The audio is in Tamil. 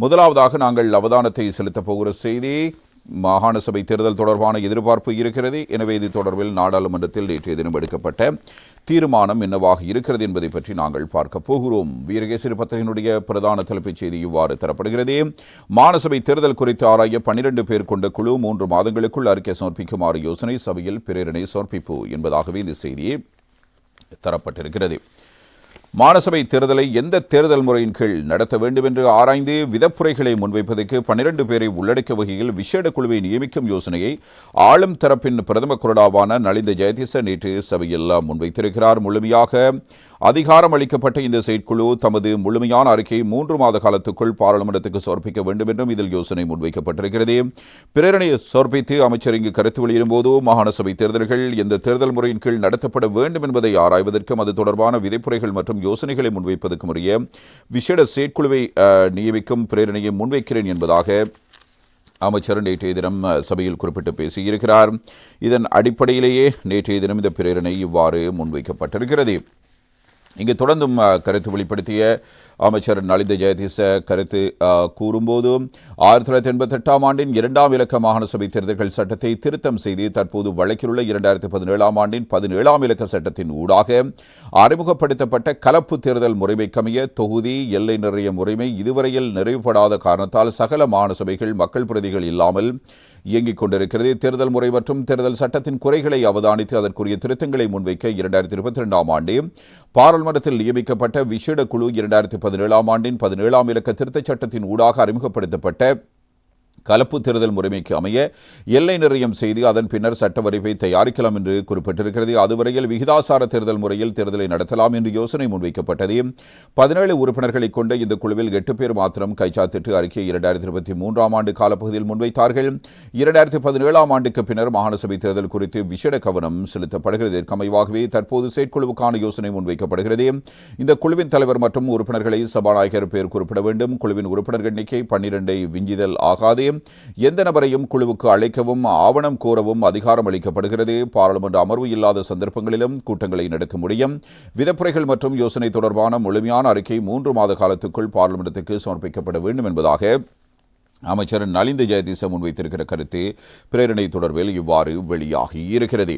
முதலாவதாக நாங்கள் அவதானத்தை செலுத்தப் போகிற செய்தி மாகாண சபை தேர்தல் தொடர்பான எதிர்பார்ப்பு இருக்கிறது. எனவே இது தொடர்பில் நாடாளுமன்றத்தில் நேற்றைய தினம் எடுக்கப்பட்ட தீர்மானம் என்னவாக இருக்கிறது என்பதை பற்றி நாங்கள் பார்க்க போகிறோம். வீரகேசரி பத்திரிகையினுடைய பிரதான தலைப்புச் செய்தி இவ்வாறு தரப்படுகிறது. மாநசபை தேர்தல் குறித்து ஆராய பன்னிரண்டு பேர் கொண்ட குழு மூன்று மாதங்களுக்குள் அறிக்கை சமர்ப்பிக்குமாறு யோசனை சபையில் பிரேரணை சமர்ப்பிப்பு என்பதாகவே இந்த செய்தி தரப்பட்டிருக்கிறது. மாநசபை தேர்தலை எந்த தேர்தல் முறையின் கீழ் நடத்த வேண்டும் என்று ஆராய்ந்து விதப்புரைகளை முன்வைப்பதற்கு பன்னிரண்டு பேரை உள்ளடக்கிய வகையில் விசேட குழுவை நியமிக்கும் யோசனையை ஆளும் தரப்பின் பிரதம குரடாவான நலிந்த ஜெயதிச நேற்று சபையில் முன்வைத்திருக்கிறார். முழுமையாக அதிகாரம் அளிக்கப்பட்ட இந்த செயற்குழு தமது முழுமையான அறிக்கையை மூன்று மாத காலத்துக்குள் பாராளுமன்றத்துக்கு சமர்ப்பிக்க வேண்டும் என்றும் இதில் யோசனை முன்வைக்கப்பட்டிருக்கிறது. பிரேரணையை சமர்ப்பித்து அமைச்சர் இங்கு கருத்து வெளியிடும் போது மாகாண சபை தேர்தல்கள் எந்த தேர்தல் முறையின் கீழ் நடத்தப்பட வேண்டும் என்பதை ஆராய்வதற்கும் அது தொடர்பான விதைப்புரைகள் மற்றும் யோசனைகளை முன்வைப்பதற்கும் உரிய விசேட செயற்குழுவை நியமிக்கும் பிரேரணையை முன்வைக்கிறேன் என்பதாக அமைச்சர் நேற்றைய தினம் சபையில் குறிப்பிட்டு பேசியிருக்கிறார். இதன் அடிப்படையிலேயே நேற்றைய தினம் இந்த பிரேரணை இவ்வாறு முன்வைக்கப்பட்டிருக்கிறது. இங்கு தொடர்ந்தும் கருத்து வெளிப்படுத்திய அமைச்சர் நலிந்த ஜெயதீச கருத்து கூறும்போதும் கூறும்போது ஆயிரத்தி தொள்ளாயிரத்தி எண்பத்தெட்டாம் ஆண்டின் இரண்டாம் இலக்க மாகாண சபை தேர்தல்கள் சட்டத்தை திருத்தம் செய்து தற்போது வழக்கிலுள்ள இரண்டாயிரத்தி பதினேழாம் ஆண்டின் பதினேழாம் இலக்க சட்டத்தின் ஊடாக அறிமுகப்படுத்தப்பட்ட கலப்பு தேர்தல் முறைமைக்கமைய தொகுதி எல்லை நிறைய முறைமை இதுவரையில் நிறைவுபடாத காரணத்தால் சகல மாகாண சபைகள் மக்கள் பிரதிகள் இல்லாமல் இயங்கிக் கொண்டிருக்கிறது. தேர்தல் முறை மற்றும் தேர்தல் சட்டத்தின் குறைகளை அவதானித்து அதற்குரிய திருத்தங்களை முன்வைக்க இரண்டாயிரத்தி இருபத்தி ரெண்டாம் ஆண்டு பாராளுமன்றத்தில் நியமிக்கப்பட்ட விசேட குழு இரண்டாயிரத்தி பதினேழாம் ஆண்டின் பதினேழாம் இலக்க திருத்தச் சட்டத்தின் ஊடாக அறிமுகப்படுத்தப்பட்ட கலப்பு தேர்தல் முறைமைக்கு அமைய எல்லை நிர்ணயம் செய்து அதன் பின்னர் சட்ட வரைவை தயாரிக்கலாம் என்று குறிப்பிட்டிருக்கிறது. அதுவரையில் விகிதாசார தேர்தல் முறையில் தேர்தலை நடத்தலாம் என்று யோசனை முன்வைக்கப்பட்டது. பதினேழு உறுப்பினர்களை கொண்ட இந்த குழுவில் எட்டு பேர் மாத்திரம் கைச்சாத்திட்டு அறிக்கை இரண்டாயிரத்தி இருபத்தி மூன்றாம் ஆண்டு காலப்பகுதியில் முன்வைத்தார்கள். இரண்டாயிரத்தி பதினேழாம் ஆண்டுக்கு பின்னர் மாகாண சபை தேர்தல் குறித்து விசேட கவனம் செலுத்தப்படுகிறது. இதற்கமைவாகவே தற்போது செயற்குழுவுக்கான யோசனை முன்வைக்கப்படுகிறது. இந்த குழுவின் தலைவர் மற்றும் உறுப்பினர்களை சபாநாயகர் பேர் குறிப்பிட வேண்டும். குழுவின் உறுப்பினர்கள் எண்ணிக்கை பன்னிரண்டை விஞ்சிதல் ஆகாதே. எந்த நபரையும் குழுவுக்கு அழைக்கவும் ஆவணம் கோரவும் அதிகாரம் அளிக்கப்படுகிறது. பாராளுமன்ற அமர்வு இல்லாத சந்தர்ப்பங்களிலும் கூட்டங்களை நடத்த முடியும். விதப்புரைகள் மற்றும் யோசனை தொடர்பான முழுமையான அறிக்கை மூன்று மாத காலத்துக்குள் பாராளுமன்றத்துக்கு சமர்ப்பிக்கப்பட வேண்டும் என்பதாக அமைச்சர் நலிந்த ஜெயதீச முன்வைத்திருக்கிற கருத்து பிரேரணை தொடர்பில் இவ்வாறு வெளியாகி இருக்கிறது.